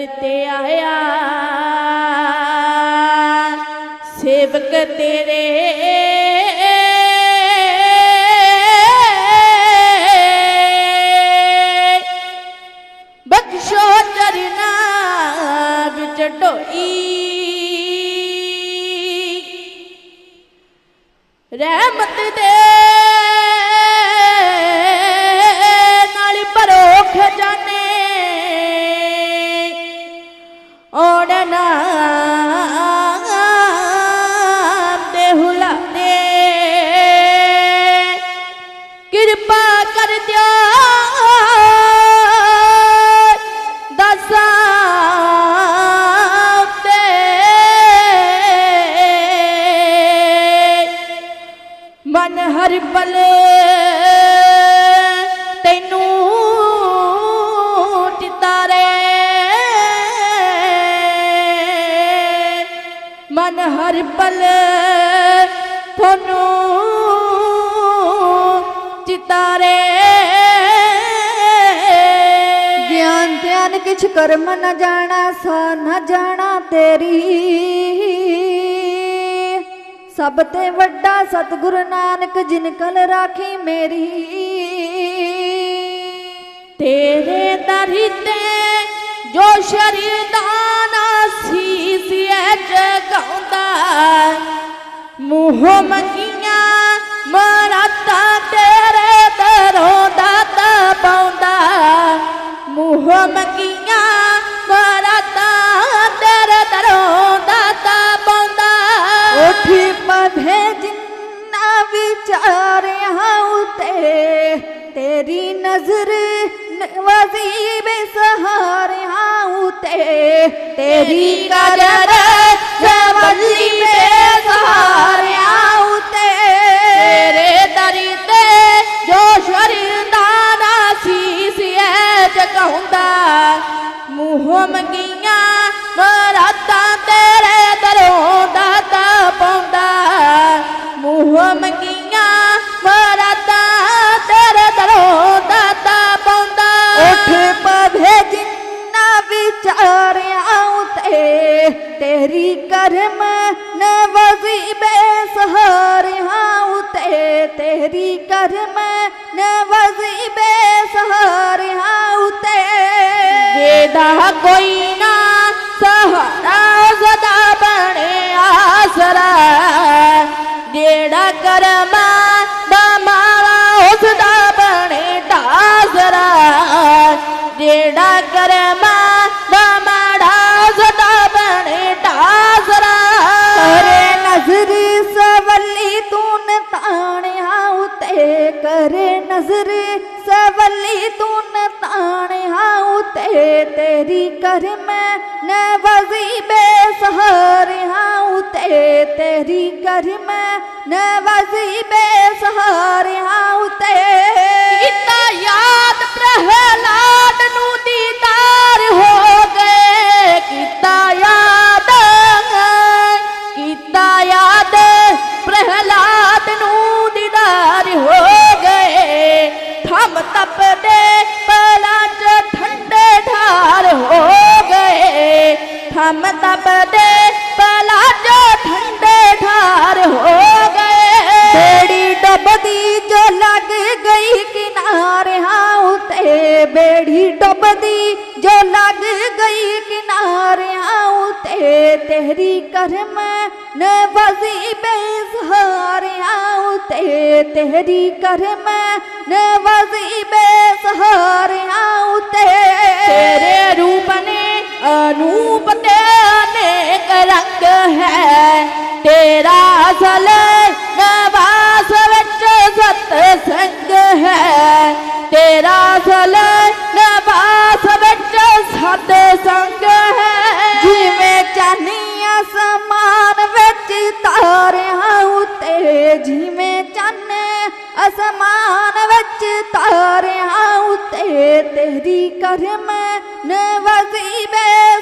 ਦਰ ਤੇ ਆਇਆ। ਸੇਵਕ ਤੇਰੇ ਬਖਸ਼ੋ ਚਰਨਾ ਵਿੱਚ ਢੋਈ। ਰਹਿਮਤ ਦੇ ਮਨ ਹਰ ਪਲ ਤੁਹਾਨੂੰ ਚਿਤਾਰੇ। ਗਿਆਨ ਧਿਆਨ ਕਿਛ ਕਰਮ ਨ ਜਾਣਾ ਸਾ ਨ ਜਾਣਾ ਤੇਰੀ। ਸਭ ਤੇ ਵੱਡਾ ਸਤਿਗੁਰ ਨਾਨਕ, ਜਿਨ ਕਲ ਰਾਖੀ ਮੇਰੀ। ਤੇਰੇ ਦਰ ਤੇ ਜੋ ਸ਼ਰੀਦਾਨਾ ਸੀਸ ਐ ਜਗਾਉਂਦਾ ਮੂੰਹ ਮੰਗੀਆਂ ਮਰਾਤਾ ਤੇਰੇ ਦਰੋਂ ਦਾ ਪਾਉਂਦਾ ਮੂੰਹ ਮੰਗੀਆਂ ਮਰਾਤਾ ਤੇਰੇ ਦਰੋਂ ਦਾ ਪਾਉਂਦਾ ਉਠੀ ਪਧੇ ਜਿੰਨਾ ਵਿਚਾਰਿਆ ਉਤੇ ਤੇਰੀ ਨਜ਼ਰ ਨਵਾਜ਼ੀ ਉਤੇ ਤੇਰੀ ਕਦਰ ਜਵਲੀ ਬੇਸਹਾਰਿਆ ਉਤੇ। ਤੇਰੇ ਦਰ ਤੇ ਜੋ ਸ਼ਰਦਾਨਾ ਸੀਸ ਐ ਜਗਾਉਂਦਾ ਮੂੰਹ ਮੰਗੀਆਂ ਮਰਾਤਾਂ ਤੇਰੇ ਦਰੋਂ ਦਾਤਾ ਪਾਉਂਦਾ। ਮੂੰਹ ਮੰਗੀਆਂ ਤੇਰੀ ਕਰਮ ਨਵਾਜ਼ੀ ਬੇਸਹਾਰਿਆ ਉਤੇ ਤੇਰੀ ਕਰਮ ਨਵਾਜ਼ੀ ਬੇਸਹਾਰਿਆ ਉਤੇ ਜਿਹਦਾ ਕੋਈ ਨਾ ਸਹਾਰਾ ਕਰੇ ਨਜ਼ਰ ਸਵੱਲੀ ਤੂੰ ਤਾਣਿਆ ਉਤੇ ਤੇਰੀ ਕਰਮ ਨਵਾਜ਼ੀ ਬੇਸਹਾਰਿਆ ਉਤੇ ਤੇਰੀ ਕਰਮ ਨਵਾਜ਼ੀ ਬੇਸਹਾਰਿਆ ਉਤੇ ਕੀਤਾ ਯਾਦ ਪ੍ਰਹਲਾਦ ਨੂੰ ਥਮ ਤਪਦੇ ਪਲਾਂ ਚ ਠੰਡੇ ਠਾਰ ਹੋ ਗਏ ਬੇੜੀ ਡੁੱਬਦੀ ਜੋ ਲੱਗ ਗਈ ਕਿਨਾਰਿਆਂ ਉਤੇ ਬੇੜੀ ਡੁੱਬਦੀ ਜੋ ਲੱਗ ਗਈ ਕਿਨਾਰਿਆਂ ਉਤੇ ਤੇਰੀ ਕਰਮ ਨਵਾਜ਼ੀ ਬੇਸਹਾਰਿਆਂ ਉਤੇ ਤੇਰੀ ਕਰਮ ਨਵਾਜ਼ੀ ਬੇਸਹਾਰਿਆਂ ਉਤੇ ਤੇਰੇ ਰੂਪ ਨੇ ਅਨੂਪ ਤੇ ਅਨੇਕ ਰੰਗ ਹੈ। ਤੇਰਾ ਅਸਲ ਨਵਾਸ ਵਿੱਚ ਸਤ ਸੰਗ ਹੈ। ਤੇਰਾ ਅਸਲ ਨਵਾਸ ਵਿੱਚ ਸਤ ਸੰਗ ਹੈ। ਜਿਵੇਂ ਚਾਨੀਆਂ ਅਸਮਾਨ ਵਿੱਚ ਤਾਰਿਆਂ ਉਤੇ, ਜਿਵੇਂ ਚੰਨ ਅਸਮਾਨ ਵਿੱਚ ਤਾਰਿਆਂ ਉਤੇ, ਤੇਰੀ ਕਰਮ ਨਵਾਜ਼ੀ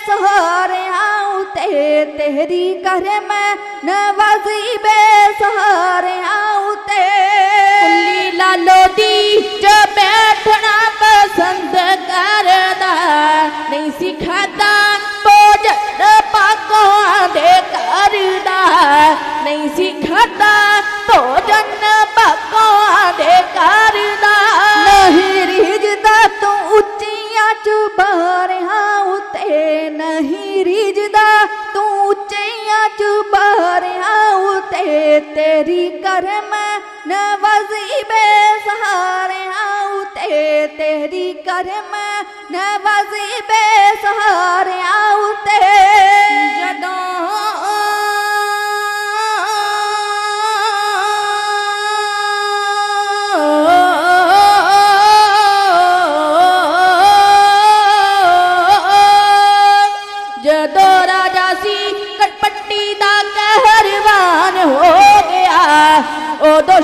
ਸਹਾਰਿਆਂ ਉਤੇ ਤੇਰੀ ਕਰ ਮੈਂ ਨਵਾਜ਼ੀ ਬੇ ਸਹਾਰਿਆਂ ਉਤੇ। ਕੁੱਲੀ ਲਾਲੋ ਦੀ ਜੋ ਬੈਠਣਾ ਪਸੰਦ ਕਰਦਾ, ਨਹੀਂ ਸਿਖਾਦਾ ਭੋਜਨ ਪਾਕੋਂ ਦੇ ਕਰਦਾ, ਨਹੀਂ ਸਿਖਾਦਾ ਭੋਜਨ ਨਹੀਂ ਰੀਜਦਾ ਤੂੰ ਉੱਚੀਆਂ ਚ ਬਾਰਿਆ ਉਤੇ ਤੇਰੀ ਕਰਮ ਨਵਾਜ਼ੀ ਬੇਸਹਾਰਿਆ ਉਤੇ ਤੇਰੀ ਕਰਮ ਨਵਾਜ਼ੀ ਬੇਸਹਾਰਿਆ ਉਤੇ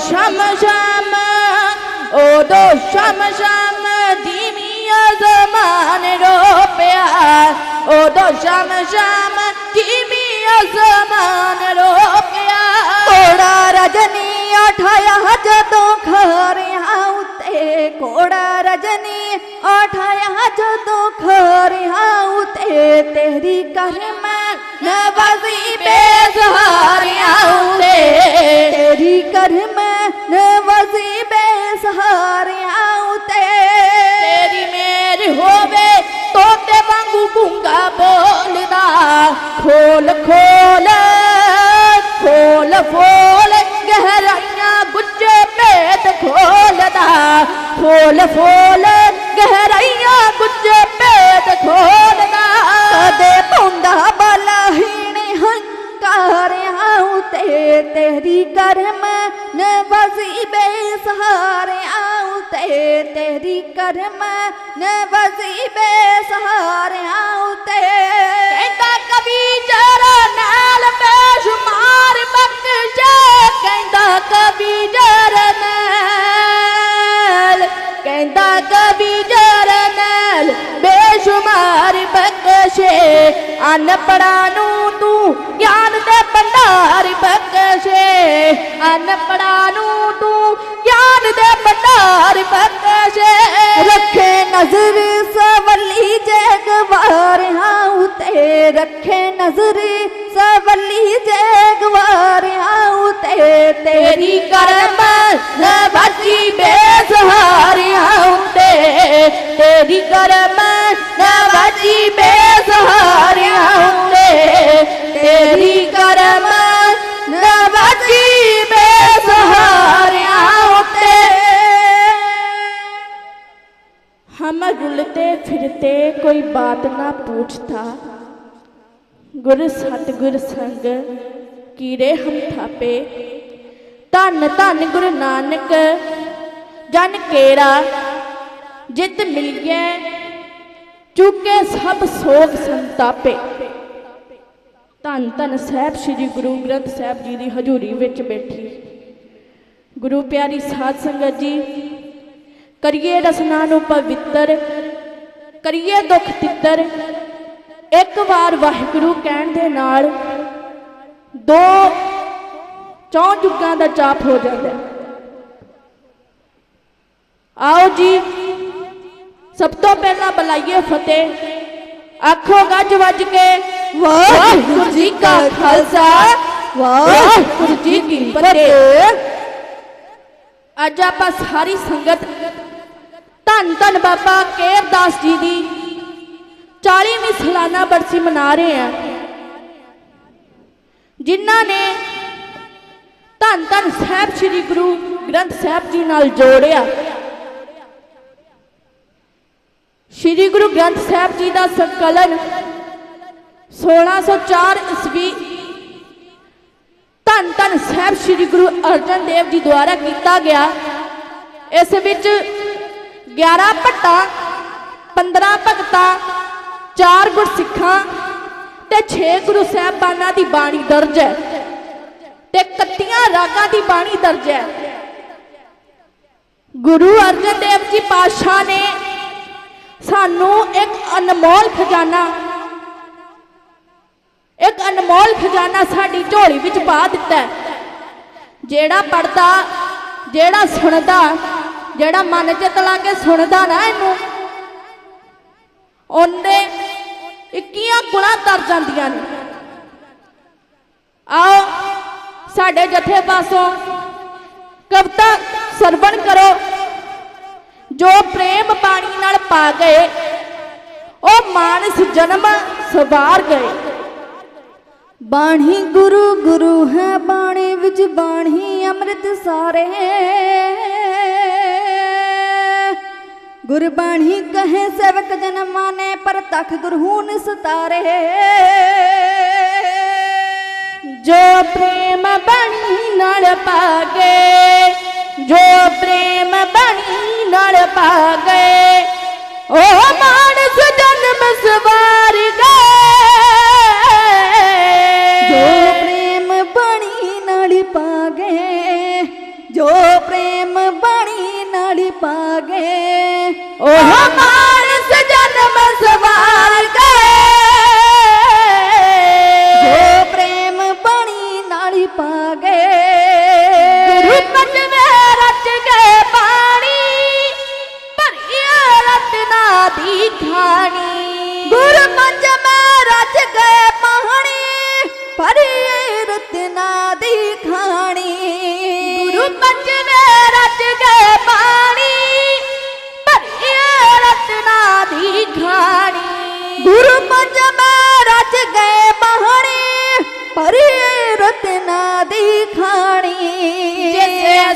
sham sham o do sham sham dimiya zaman ro pyar o do sham sham dimiya zaman ro pyar koda rajani athaya jado khare haute koda rajani athaya jado khare haute tehri karma ਬੇਸਹਾਰਿਆਂ ਉਤੇ ਤੇਰੀ ਕਰਮ ਨਵਾਜ਼ੀ ਬੇਸਹਾਰਿਆਂ ਉਤੇ ਤੇਰੀ ਮੇਰ ਹੋਵੇ ਤੋਤੇ ਵਾਂਗੂ ਗੂੰਗਾ ਬੋਲਦਾ ਖੋਲ ਖੋਲ ਖੋਲ ਖੋਲ ਗਹਿਰਾਈਆਂ ਗੁੱਜੇ ਭੇਦ ਖੋਲਦਾ ਖੋਲ ਖੋਲ ਗਹਿਰਾਈਆਂ ਕਰਮ ਨਵਾਜ਼ੀ ਬੇਸ਼ਹਾਰੇ ਉਤੇ, ਤੇਰੀ ਕਰਮ ਨਵਾਜ਼ੀ ਬੇਸਹਾਰਿਆਂ ਉਤੇ। ਕਹਿੰਦਾ ਕਵੀ ਜਰਾ ਨਾਲ ਬੇਸ਼ੁਮਾਰ ਬਖਸ਼ੇ ਕਹਿੰਦਾ ਕਵੀ ਜਰਾ ਨਾਲ, ਕਹਿੰਦਾ ਕਵੀ ਜਰਾ ਨਾਲ ਬੇਸ਼ੁਮਾਰ पंग अनपणा नू तूं ज्ञान दे भंडार पंग अनपणा नू तूं ज्ञान दे भंडार पंग रखे नज़र सवली जैगवार ते रखे नज़र सवली जैगवार तेरी कर्म नवजी बेजहार हाँ उते। तेरी कर्म नवजी ਬੇਸਹਾਰਿਆਂ ਉੱਤੇ ਤੇਰੀ ਕਰਮ ਨਵਤੀ ਬੇਸਹਾਰਿਆਂ ਉੱਤੇ ਹਮ ਰੁਲਤੇ ਫਿਰਤੇ ਕੋਈ ਬਾਤ ਨਾ ਪੁੱਛਤਾ ਗੁਰ ਸਤਗੁਰ ਸੰਗ ਕੀਰੇ ਹਮ ਥਾਪੇ। ਧੰਨ ਧੰਨ ਗੁਰੂ ਨਾਨਕ, ਜਨ ਕੇਰਾ, ਜਿਤ ਮਿਲ ਚੁੱਕੇ ਸਭ ਸੋਗ ਸੰਤਾਪੇ। ਧੰਨ ਧੰਨ ਸਾਹਿਬ ਸ੍ਰੀ ਗੁਰੂ ਗ੍ਰੰਥ ਸਾਹਿਬ ਜੀ ਦੀ ਹਜ਼ੂਰੀ ਵਿੱਚ ਬੈਠੀ। ਗੁਰੂ ਪਿਆਰੀ ਸਾਧ ਸੰਗਤ ਜੀ, ਕਰੀਏ ਰਸਨਾ ਨੂੰ ਪਵਿੱਤਰ, ਕਰੀਏ ਦੁੱਖ ਤਿੱਤਰ। ਇੱਕ ਵਾਰ ਵਾਹਿਗੁਰੂ ਕਹਿਣ ਦੇ ਨਾਲ ਦੋ ਚੌਂ ਜੁਗਾਂ ਦਾ ਜਾਪ ਹੋ ਜਾਂਦਾ। ਆਓ ਜੀ ਸਭ ਤੋਂ ਪਹਿਲਾਂ ਬੁਲਾਈਏ ਫਤਿਹ। ਆਖੋ ਗੱਜ ਵੱਜ ਕੇ, ਵਾਹਿਗੁਰੂ ਜੀ ਕਾ ਖਾਲਸਾ, ਵਾਹਿਗੁਰੂ ਜੀ ਕੀ ਫਤਿਹ। ਅੱਜ ਆਪਾਂ ਸਾਰੀ ਸੰਗਤ, ਧੰਨ ਧੰਨ ਬਾਬਾ ਕੇਰਦਾਸ ਜੀ ਦੀ 40ਵੀਂ ਸਾਲਾਨਾ ਬਰਸੀ ਮਨਾ ਰਹੇ ਆ ਜਿਨ੍ਹਾਂ ਨੇ ਧੰਨ ਧੰਨ ਸਾਹਿਬ ਸ੍ਰੀ ਗੁਰੂ ਗ੍ਰੰਥ ਸਾਹਿਬ ਜੀ ਨਾਲ ਜੋੜਿਆ ਸ੍ਰੀ ਗੁਰੂ ਗ੍ਰੰਥ ਸਾਹਿਬ ਜੀ ਦਾ ਸੰਕਲਨ 1604 ਈਸਵੀ ਧੰਨ ਧੰਨ ਸਾਹਿਬ ਸ੍ਰੀ ਗੁਰੂ ਅਰਜਨ ਦੇਵ ਜੀ ਦੁਆਰਾ ਕੀਤਾ ਗਿਆ। ਇਸ ਵਿੱਚ 11 ਭੱਟਾਂ 15 ਭਗਤਾਂ 4 ਗੁਰਸਿੱਖਾਂ ਤੇ 6 ਗੁਰੂ ਸਾਹਿਬਾਨਾਂ ਦੀ ਬਾਣੀ ਦਰਜ ਹੈ ਤੇ 31 ਰਾਗਾਂ ਦੀ ਬਾਣੀ ਦਰਜ ਹੈ। ਗੁਰੂ ਅਰਜਨ ਦੇਵ ਜੀ ਪਾਤਸ਼ਾਹ ਨੇ ਸਾਨੂੰ ਇੱਕ ਅਨਮੋਲ ਖਜ਼ਾਨਾ, ਇੱਕ ਅਨਮੋਲ ਖਜ਼ਾਨਾ ਸਾਡੀ ਝੋਲੀ ਵਿੱਚ ਪਾ ਦਿੱਤਾ ਹੈ। ਜਿਹੜਾ ਪੜਦਾ ਜਿਹੜਾ ਸੁਣਦਾ, ਜਿਹੜਾ ਮਨ ਚ ਲਾ ਕੇ ਸੁਣਦਾ ਨਾ ਇਹਨੂੰ, ਉਹਨੇ 21 ਗੁਣਾ ਤਰ ਜਾਂਦੀਆਂ ਨੇ। ਆਓ, ਸਾਡੇ ਜਥੇ ਪਾਸੋਂ ਕਵਿਤਾ ਸਰਵਣ ਕਰੋ। ਜੋ ਪ੍ਰੇਮ ਬਾਣੀ ਨਾਲ ਪਾ ਗਏ, ਉਹ ਮਾਨਸ ਜਨਮ ਸਵਾਰ ਗਏ। ਬਾਣੀ ਗੁਰੂ ਗੁਰੂ ਹੈ ਬਾਣੀ ਵਿੱਚ, ਬਾਣੀ ਅੰਮ੍ਰਿਤ ਸਾਰੇ। ਗੁਰਬਾਣੀ ਕਹੇ, ਸੇਵਕ ਜਨ ਮਾਨੇ, ਪਰ ਤਖ ਗੁਰਹੂਨ ਸਤਾਰੇ। ਜੋ ਪ੍ਰੇਮ ਬਾਣੀ ਨਾਲ ਪਾ ਪਾਗੇ ਜੋ ਪ੍ਰੇਮ ਬਣੀ ਨਾਲ ਪਾ ਗਏ, ਉਹ ਮਾਨਸ ਜਨਮ ਸਵਾਰ ਗਏ। ਜੋ ਪ੍ਰੇਮ ਬਣੀ ਨਾਲ ਪਾ ਗਏ, ਜੋ ਪ੍ਰੇਮ ਬਣੀ ਨਾਲ ਪਾ ਗਏ, ਉਹ ਪਰੇ ਦੀ ਖਾਣੀ। ਗਏ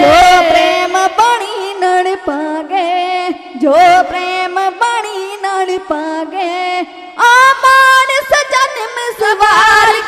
ਜੋ ਪ੍ਰੇਮ ਬਾਣੀ ਨਾਲ ਪਾਗੇ ਜੋ ਪ੍ਰੇਮ ਬਾਣੀ ਨਾਲ ਪਾਗੇ ਆਮਾਨ ਸਜਨ ਮਸਵਾਰ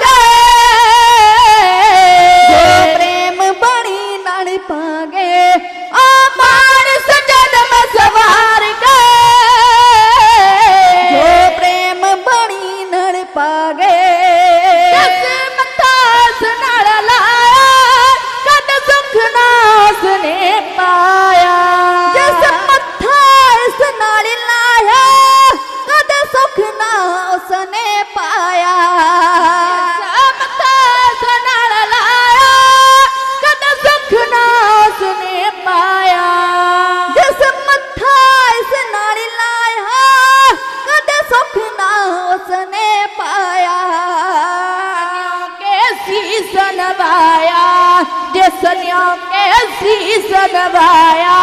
ਆਇਆ ਜਿਸ ਨਿਉ ਕੇ ਸੀਸ ਨਵਾਇਆ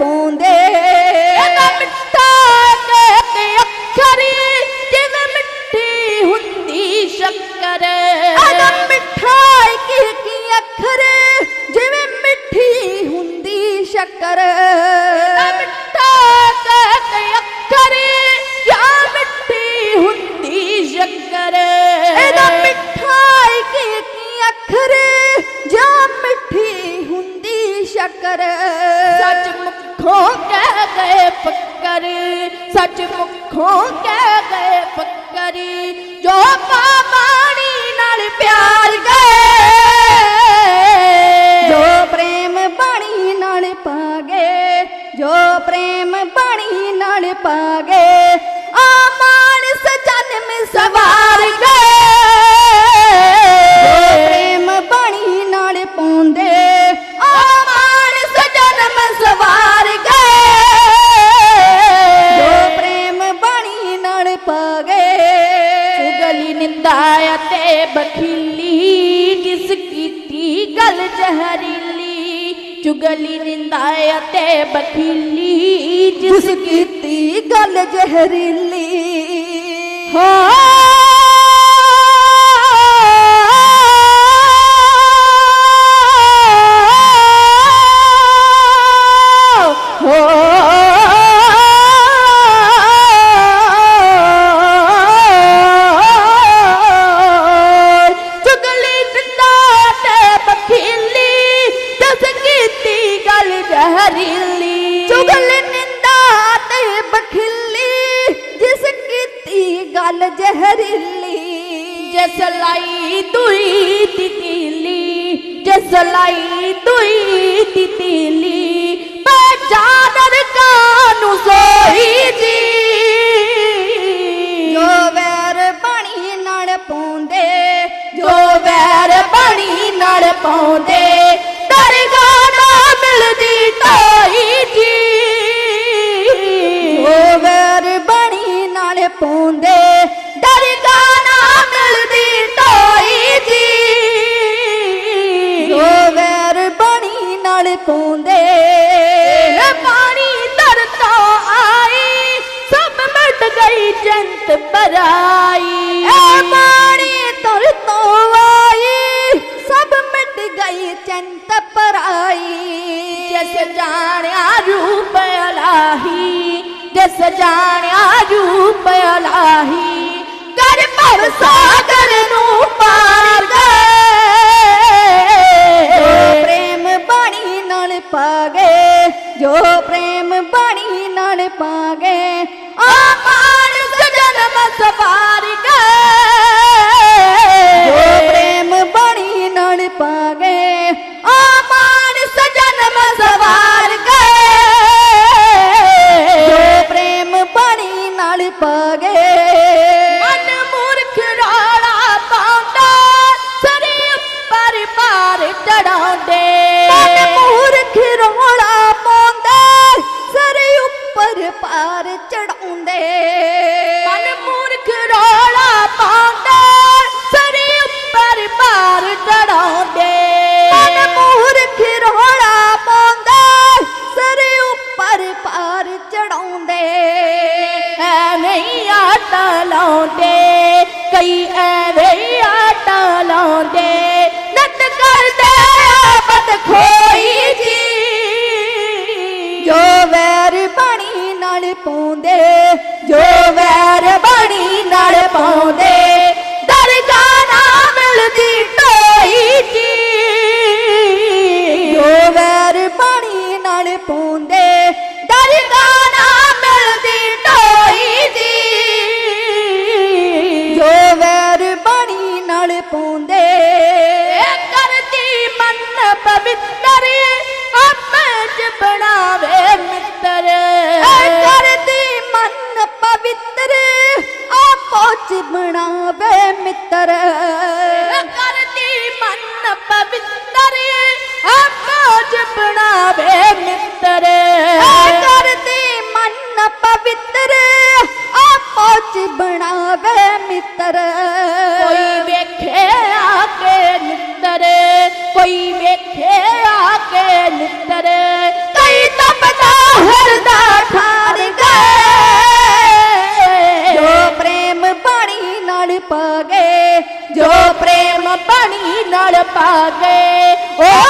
responder. ਦੀ ਨਿੰਦਾ ਅਤੇ ਬਖੀਲੀ ਜਿਸ ਕੀਤੀ ਗੱਲ ਜ਼ਹਿਰੀਲੀ। ਹੋ। ਜਸਲਾਈ ਦੁਈ ਤਿਤਲੀ ਜਸਲਾਈ ਦੁਈ ਤਿਤਲੀ ਬਜਾਦਰ ਕਾਨੂੰ ਸੋਈ ਜੀ। ਜੋ ਵੈਰ ਪਾਣੀ ਨਾਲ ਪਾਉਂਦੇ ਜੋ ਵੈਰ ਬਣੀ ਨਾਲ ਪਾਉਂਦੇ ਦਰਗਾਹ ਗਈ ਜੰਤ ਬਰਾਈ ਐ ਪਾਣੀ ਤਰ ਤੋਂ ਆਈ ਸਭ ਮਿਟ ਗਈ ਚੰਤ ਪਰਾਈ ਜਸ ਜਾਣਿਆ ਰੂਪ ਅਲਾਹੀ ਜਸ ਜਾਣਿਆ ਰੂਪ ਅਲਾਹੀ ਕਰ ਭਵ ਸਾਗਰ ਨੂੰ ਪਾਰ ਗਏ ਪ੍ਰੇਮ ਬਾਣੀ ਨਾਲ ਪਾਗੇ ਜੋ ਪ੍ਰੇਮ ਬਾਣੀ ਨਾਲ ਪਾਗੇ ਆ ਮਾਨਸ ਜੋ ਵੈਰ ਬਣੀ ਨਾਲ ਪਾਉਂਦੇ ਦਰਗਾਹ ਨਾ ਮਿਲਦੀ ਢੋਈ ਜੀ। ਜੋ ਵੈਰ ਬਣੀ ਨਾਲ ਪਾਉਂਦੇ ਦਰਗਾਹ ਨਾ ਮਿਲਦੀ ਢੋਈ ਦੀ ਜੋ ਵੈਰ ਬਣੀ ਨਾਲ ਪਾਉਂਦੇ ਇਹ ਕਰਦੀ ਮਨ ਪਵਿੱਤਰ ਆਪੇ ਚ ਬਣਾਵੇ ਮਿੱਤਰ। ਕਰਦੀ ਮਨ ਪਵਿੱਤਰ ਆਪੋ ਚ ਬਣਾਵੇ ਮਿੱਤਰ। ਕਰਦੀ ਮਨ ਪਵਿੱਤਰ ਆਪੇ ਚ ਬਣਾਵੇ ਮਿੱਤਰ। ਕਰਦੀ ਮਨ ਪਵਿੱਤਰ ਆਪੋ ਚ ਬਣਾਵੇ ਮਿੱਤਰ। ਕੋਈ ਵੇਖੇ ਆ ਕੇ ਨਿੱਤਰ ਕੋਈ ਵੇਖੇ ਆ ਕੇ ਬਣੀ ਨਾਲ